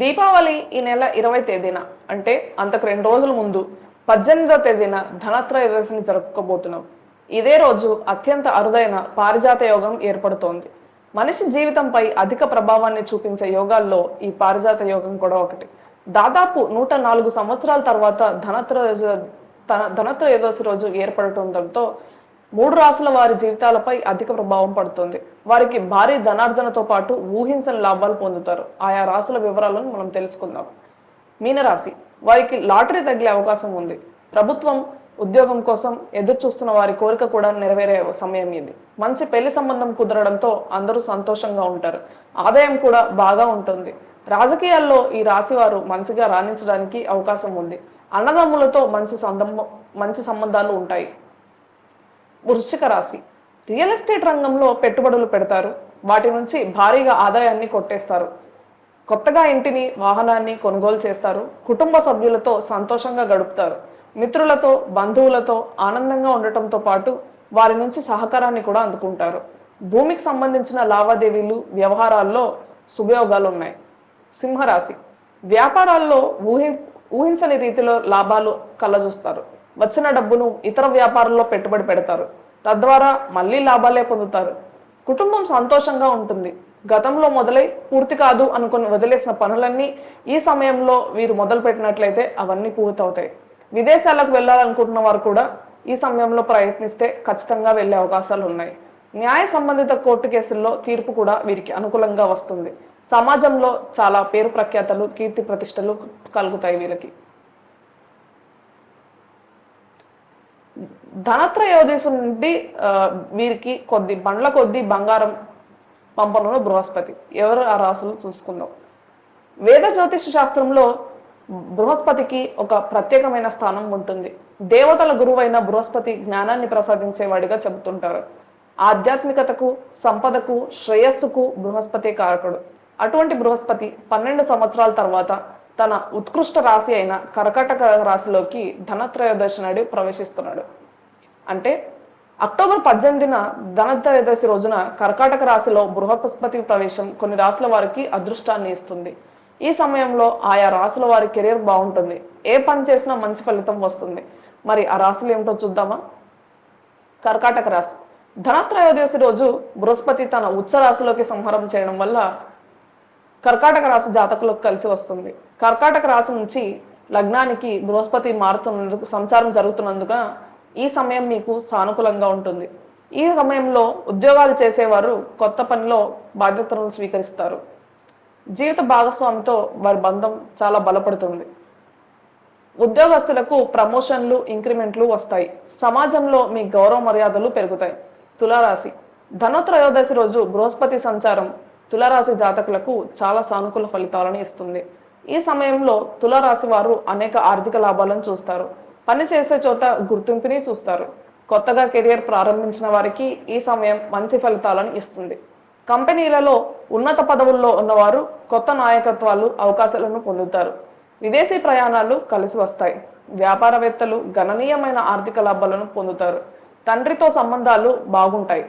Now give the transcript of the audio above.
దీపావళి ఈ నెల ఇరవై తేదీన అంటే అంతకు రెండు రోజుల ముందు పద్దెనిమిదవ తేదీన ధనత్రయోదశిని జరుపుకోబోతున్నాం. ఇదే రోజు అత్యంత అరుదైన పారిజాత యోగం ఏర్పడుతోంది. మనిషి జీవితంపై అధిక ప్రభావాన్ని చూపించే యోగాల్లో ఈ పారిజాత యోగం కూడా ఒకటి. దాదాపు నూట నాలుగు సంవత్సరాల తర్వాత ధనత్రయోజ ధన ధనత్రయోదశి రోజు ఏర్పడటంతో మూడు రాసుల వారి జీవితాలపై అధిక ప్రభావం పడుతుంది. వారికి భారీ ధనార్జనతో పాటు ఊహించని లాభాలు పొందుతారు. ఆయా రాసుల వివరాలను మనం తెలుసుకుందాం. మీనరాశి. వారికి లాటరీ తగిలే అవకాశం ఉంది. ప్రభుత్వం ఉద్యోగం కోసం ఎదురు చూస్తున్న వారి కోరిక కూడా నెరవేరే సమయం ఇది. మంచి పెళ్ళి సంబంధం కుదరడంతో అందరూ సంతోషంగా ఉంటారు. ఆదాయం కూడా బాగా ఉంటుంది. రాజకీయాల్లో ఈ రాశి వారు మంచిగా రాణించడానికి అవకాశం ఉంది. అన్నదమ్ములతో మంచి సంబంధం మంచి సంబంధాలు ఉంటాయి. వృశ్చిక రాశి. రియల్ ఎస్టేట్ రంగంలో పెట్టుబడులు పెడతారు. వాటి నుంచి భారీగా ఆదాయాన్ని కొట్టేస్తారు. కొత్తగా ఇంటిని వాహనాన్ని కొనుగోలు చేస్తారు. కుటుంబ సభ్యులతో సంతోషంగా గడుపుతారు. మిత్రులతో బంధువులతో ఆనందంగా ఉండటంతో పాటు వారి నుంచి సహకారాన్ని కూడా అందుకుంటారు. భూమికి సంబంధించిన లావాదేవీలు వ్యవహారాల్లో శుభయోగాలు ఉన్నాయి సింహరాశి. వ్యాపారాల్లో ఊహి ఊహించని రీతిలో లాభాలు కళ్ళజూస్తారు. వచ్చిన డబ్బును ఇతర వ్యాపారంలో పెట్టుబడి పెడతారు. తద్వారా మళ్ళీ లాభాలే పొందుతారు. కుటుంబం సంతోషంగా ఉంటుంది. గతంలో మొదలై పూర్తి కాదు అనుకుని వదిలేసిన పనులన్నీ ఈ సమయంలో వీరు మొదలు పెట్టినట్లయితే అవన్నీ పూర్తవుతాయి. విదేశాలకు వెళ్ళాలనుకుంటున్న వారు కూడా ఈ సమయంలో ప్రయత్నిస్తే ఖచ్చితంగా వెళ్ళే అవకాశాలు ఉన్నాయి. న్యాయ సంబంధిత కోర్టు కేసుల్లో తీర్పు కూడా వీరికి అనుకూలంగా వస్తుంది. సమాజంలో చాలా పేరు ప్రఖ్యాతలు కీర్తి ప్రతిష్టలు కలుగుతాయి వీళ్ళకి. ధనత్రయోదశి నుండి వీరికి కొద్ది బండ్ల కొద్ది బంగారం పంపనున్న బృహస్పతి. ఎవరు ఆ రాసులు చూసుకుందాం. వేద జ్యోతిష శాస్త్రంలో బృహస్పతికి ఒక ప్రత్యేకమైన స్థానం ఉంటుంది. దేవతల గురువైన బృహస్పతి జ్ఞానాన్ని ప్రసాదించేవాడిగా చెబుతుంటారు. ఆధ్యాత్మికతకు సంపదకు శ్రేయస్సుకు బృహస్పతి కారకుడు. అటువంటి బృహస్పతి పన్నెండు సంవత్సరాల తర్వాత తన ఉత్కృష్ట రాశి అయిన కర్కాటక రాశిలోకి ధనత్రయోదశి నాడు ప్రవేశిస్తున్నాడు. అంటే అక్టోబర్ పద్దెనిమిదిన ధనత్రయోదశి రోజున కర్కాటక రాశిలో బృహస్పతి ప్రవేశం కొన్ని రాశుల వారికి అదృష్టాన్ని ఇస్తుంది. ఈ సమయంలో ఆయా రాశుల వారి కెరీర్ బాగుంటుంది. ఏ పని చేసినా మంచి ఫలితం వస్తుంది. మరి ఆ రాశులు ఏమిటో చూద్దామా? కర్కాటక రాశి. ధనత్రయోదశి రోజు బృహస్పతి తన ఉచ్చ రాశిలోకి సంహారం చేయడం వల్ల కర్కాటక రాశి జాతకులకు కలిసి వస్తుంది. కర్కాటక రాశి నుంచి లగ్నానికి బృహస్పతి మారుతున్నందుకు సంచారం జరుగుతున్నందుక ఈ సమయం మీకు సానుకూలంగా ఉంటుంది. ఈ సమయంలో ఉద్యోగాలు చేసేవారు కొత్త పనిలో బాధ్యతలను స్వీకరిస్తారు. జీవిత భాగస్వామితో వారి బంధం చాలా బలపడుతుంది. ఉద్యోగస్తులకు ప్రమోషన్లు ఇంక్రిమెంట్లు వస్తాయి. సమాజంలో మీ గౌరవ మర్యాదలు పెరుగుతాయి. తులారాశి. ధనత్రయోదశి రోజు బృహస్పతి సంచారం తులారాశి జాతకులకు చాలా సానుకూల ఫలితాలను ఇస్తుంది. ఈ సమయంలో తులారాశి వారు అనేక ఆర్థిక లాభాలను చూస్తారు. పని చేసే చోట గుర్తింపుని చూస్తారు. కొత్తగా కెరియర్ ప్రారంభించిన వారికి ఈ సమయం మంచి ఫలితాలను ఇస్తుంది. కంపెనీలలో ఉన్నత పదవుల్లో ఉన్నవారు కొత్త నాయకత్వాలు అవకాశాలను పొందుతారు. విదేశీ ప్రయాణాలు కలిసి వస్తాయి. వ్యాపారవేత్తలు గణనీయమైన ఆర్థిక లాభాలను పొందుతారు. తండ్రితో సంబంధాలు బాగుంటాయి.